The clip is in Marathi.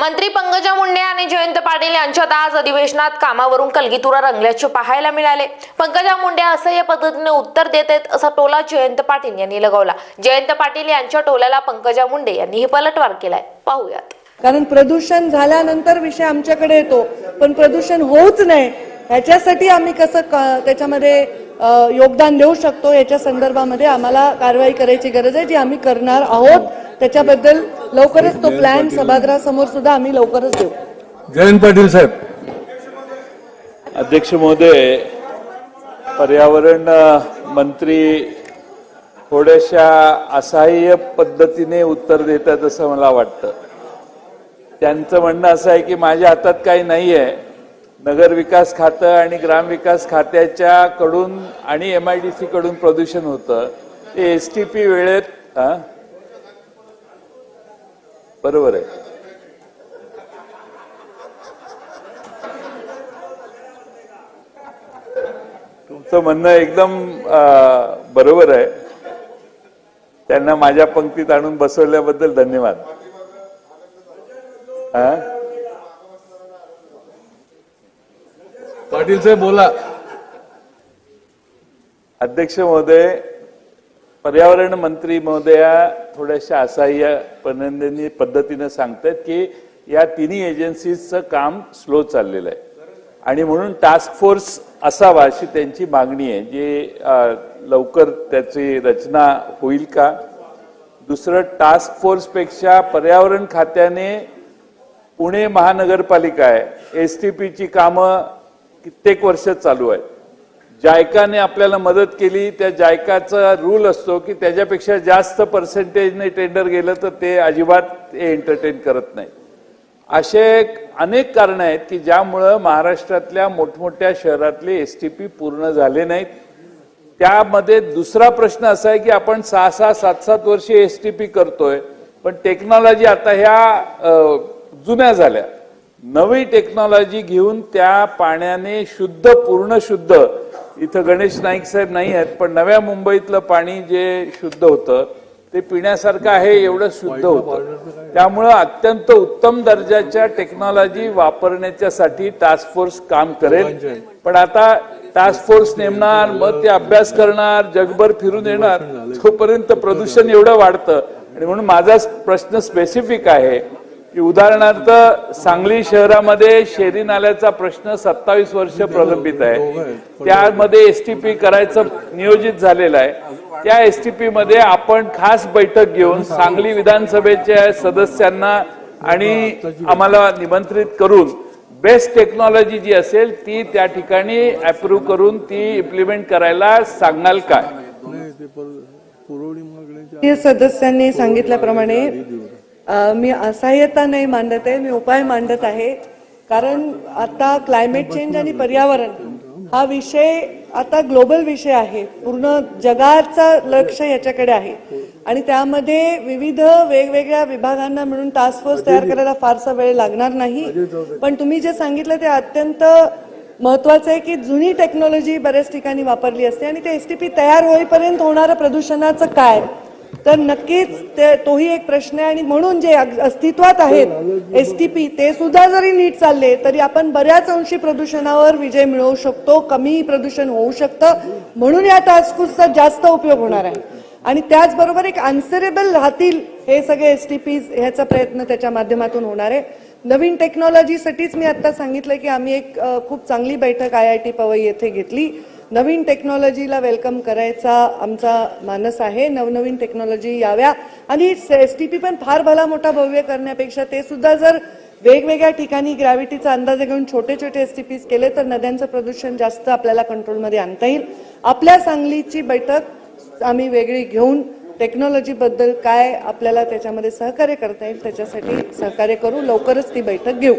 मंत्री पंकजा मुंडे आणि जयंत पाटील यांच्यात आज अधिवेशनात कामावरून कलगीतुरा रंगल्याचे पाहायला मिळाले. पंकजा मुंडे असह्य पद्धतीने उत्तर देत आहेत असा टोला जयंत पाटील यांनी लगावला. जयंत पाटील यांच्या टोल्याला पंकजा मुंडे यांनीही पलटवार केलाय. पाहूयात. कारण प्रदूषण झाल्यानंतर विषय आमच्याकडे येतो पण प्रदूषण होऊच नाही. ह्याच्यासाठी आम्ही कसं क- त्याच्यामध्ये योगदान देऊ शकतो? याच्या संदर्भामध्ये आम्हाला कारवाई करायची गरज आहे जी आम्ही करणार आहोत. त्याच्याबद्दल लवकरच तो प्लॅन सभागृहासमोर सुद्धा आम्ही लवकरच देऊ. जयंत पाटील साहेब. अध्यक्ष महोदय पर्यावरण मंत्री थोड्याशा असहाय्य पद्धतीने उत्तर देतात असं मला वाटतं. त्यांचं म्हणणं असं आहे की माझ्या हातात काही नाही आहे नगर विकास खातं आणि ग्रामविकास खात्याच्या कडून आणि एम आय डी सी कडून प्रदूषण होतं. ते एस टी पी वेळेत हा? बरोबर आहे. तुमचं म्हणणं एकदम बरोबर आहे. त्यांना माझ्या पंक्तीत आणून बसवल्याबद्दल धन्यवाद. हा? पाटील साहेब बोला. अध्यक्ष महोदय पर्यावरण मंत्री महोदया थोड्याशा असह्य पद्धतीनं सांगतात की या तिन्ही एजन्सीजचं काम स्लो चाललेलं आहे. आणि म्हणून टास्क फोर्स असावा अशी त्यांची मागणी आहे. जे लवकर त्याची रचना होईल का? दुसरं टास्क फोर्सपेक्षा पर्यावरण खात्याने पुणे महानगरपालिका आहे. एस टी पीची कामं कित्येक वर्ष चालू आहेत. जायकाने आपल्याला मदत केली त्या जायकाचा रूल असतो की त्याच्यापेक्षा जास्त पर्सेंटेजने टेंडर गेलं तर ते अजिबात ते एंटरटेन करत नाही. असे अनेक कारण आहेत की ज्यामुळं महाराष्ट्रातल्या मोठमोठ्या शहरातले एस टी पी पूर्ण झाले नाहीत. त्यामध्ये दुसरा प्रश्न असा आहे की आपण सहा सहा सात सात वर्षे एस टी पी करतोय पण टेक्नॉलॉजी आता ह्या जुन्या झाल्या. नवी टेक्नॉलॉजी घेऊन त्या पाण्याने शुद्ध पूर्ण शुद्ध इथं गणेश नाईक साहेब नाही आहेत पण नव्या मुंबईतलं पाणी जे शुद्ध होतं ते पिण्यासारखं आहे एवढं शुद्ध होतं. त्यामुळं अत्यंत उत्तम दर्जाच्या टेक्नॉलॉजी वापरण्याच्यासाठी टास्क फोर्स काम करेल. पण आता टास्क फोर्स नेमणार मग ते अभ्यास करणार जगभर फिरून येणार तोपर्यंत प्रदूषण एवढं वाढतं. आणि म्हणून माझा प्रश्न स्पेसिफिक आहे की उदाहरणार्थ सांगली शहरामध्ये शेरी नाल्याचा प्रश्न सत्तावीस वर्ष प्रलंबित आहे. त्यामध्ये एसटीपी करायचं नियोजित झालेलं आहे. त्या एसटीपी मध्ये आपण खास बैठक घेऊन सांगली विधानसभेच्या सदस्यांना आणि आम्हाला निमंत्रित करून बेस्ट टेक्नॉलॉजी जी असेल ती त्या ठिकाणी अप्रूव्ह करून ती इम्प्लिमेंट करायला सांगाल काय? सदस्यांनी सांगितल्याप्रमाणे मी असहाय्यता नाही मांडत आहे मी उपाय मांडत आहे. कारण आता क्लायमेट चेंज आणि पर्यावरण हा विषय आता ग्लोबल विषय आहे. पूर्ण जगाचं लक्ष याच्याकडे आहे. आणि त्यामध्ये विविध वेगवेगळ्या विभागांना मिळून टास्क फोर्स तयार करायला फारसा वेळ लागणार नाही. पण तुम्ही जे सांगितलं ते अत्यंत महत्वाचं आहे की जुनी टेक्नॉलॉजी बऱ्याच ठिकाणी वापरली असते आणि ते एसटीपी तयार होईपर्यंत होणारं प्रदूषणाचं काय? तर नक्कीच ते तोही एक प्रश्न आहे आणि म्हणून जे अस्तित्वात आहेत एसटीपी ते सुद्धा जरी नीट चालले तरी आपण बऱ्याच अंशी प्रदूषणावर विजय मिळवू शकतो कमी प्रदूषण होऊ शकतं. म्हणून या टास्क फोर्सचा जास्त उपयोग होणार आहे. आणि त्याचबरोबर एक आन्सरेबल राहतील हे सगळे एसटीपीज ह्याचा प्रयत्न त्याच्या माध्यमातून होणार आहे. नवीन टेक्नॉलॉजीसाठीच मी आता सांगितलं की आम्ही एक खूप चांगली बैठक आय आय टी पवई येथे घेतली. नवीन टेक्नॉलॉजीला वेलकम करायचा आमचा मानस आहे. नवनवीन टेक्नॉलॉजी याव्या. आणि एस टी पी पण फार भला मोठा भव्य करण्यापेक्षा ते सुद्धा जर वेगवेगळ्या ठिकाणी ग्रॅव्हिटीचा अंदाज घेऊन छोटे छोटे एस टी पीज केले तर नद्यांचं प्रदूषण जास्त आपल्याला कंट्रोलमध्ये आणता येईल. आपल्या सांगलीची बैठक आम्ही वेगळी घेऊन टेक्नॉलॉजीबद्दल काय आपल्याला त्याच्यामध्ये सहकार्य करता येईल त्याच्यासाठी सहकार्य करू. लवकरच ती बैठक घेऊ.